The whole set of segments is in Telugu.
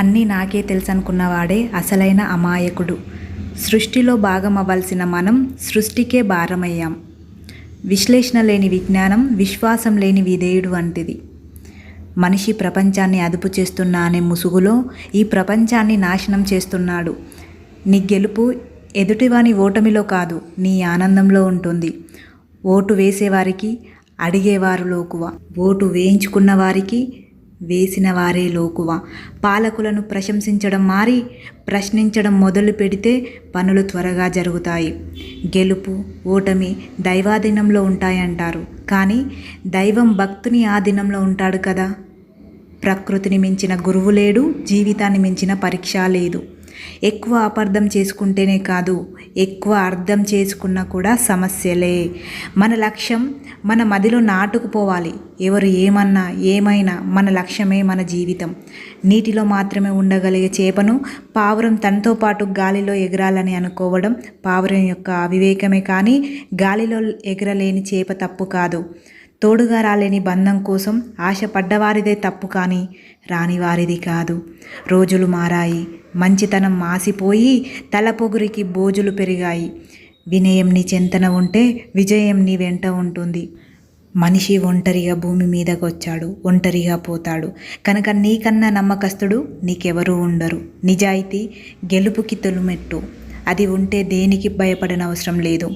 అన్నీ నాకే తెలుసనుకున్నవాడే అసలైన అమాయకుడు. సృష్టిలో భాగమవ్వాల్సిన మనం సృష్టికే భారమయ్యాం. విశ్లేషణ లేని విజ్ఞానం విశ్వాసం లేని విధేయుడు వంటిది. మనిషి ప్రపంచాన్ని అదుపు చేస్తున్నా అనే ముసుగులో ఈ ప్రపంచాన్ని నాశనం చేస్తున్నాడు. నీ గెలుపు ఎదుటివాని ఓటమిలో కాదు నీ ఆనందంలో ఉంటుంది. ఓటు వేసేవారికి అడిగేవారు లోకువ. ఓటు వేయించుకున్న వారికి వేసిన వారే లోకువ. పాలకులను ప్రశంసించడం మారి ప్రశ్నించడం మొదలు పెడితే పనులు త్వరగా జరుగుతాయి. గెలుపు ఓటమి దైవాధీనంలో ఉంటాయంటారు. కానీ దైవం భక్తుని ఆధీనంలో ఉంటాడు కదా? ప్రకృతిని మించిన గురువు లేడు జీవితాన్ని మించిన పరీక్ష లేదు. ఎక్కువ అపార్థం చేసుకుంటేనే కాదు ఎక్కువ అర్థం చేసుకున్నా కూడా సమస్యలే. మన లక్ష్యం మన మదిలో నాటుకుపోవాలి. ఎవరు ఏమన్నా ఏమైనా మన లక్ష్యమే మన జీవితం. నీటిలో మాత్రమే ఉండగలిగే చేపను పావురం తనతో పాటు గాలిలో ఎగరాలని అనుకోవడం పావురం యొక్క అవివేకమే కానీ గాలిలో ఎగరలేని చేప తప్పు కాదు. తోడుగా రాలేని బంధం కోసం ఆశ పడ్డవారిదే తప్పు కానీ రానివారిది కాదు. రోజులు మారాయి. మంచితనం మాసిపోయి తలపొగురికి బోజులు పెరిగాయి. వినయం నీ చెంతన ఉంటే విజయం నీ వెంట ఉంటుంది. మనిషి ఒంటరిగా భూమి మీదకొచ్చాడు. ఒంటరిగా పోతాడు. కనుక నీకన్నా నమ్మకస్తుడు నీకెవరూ ఉండరు. నిజాయితీ గెలుపుకి తొలుమెట్టు. అది ఉంటే దేనికి భయపడనవసరం లేదు.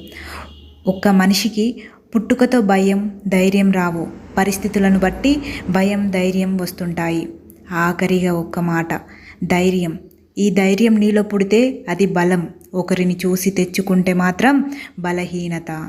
ఒక్క మనిషికి పుట్టుకతో భయం ధైర్యం రావు. పరిస్థితులను బట్టి భయం ధైర్యం వస్తుంటాయి. ఆఖరిగా ఒక్క మాట. ధైర్యం. ఈ ధైర్యం నీలో పుడితే అది బలం. ఒకరిని చూసి తెచ్చుకుంటే మాత్రం బలహీనత.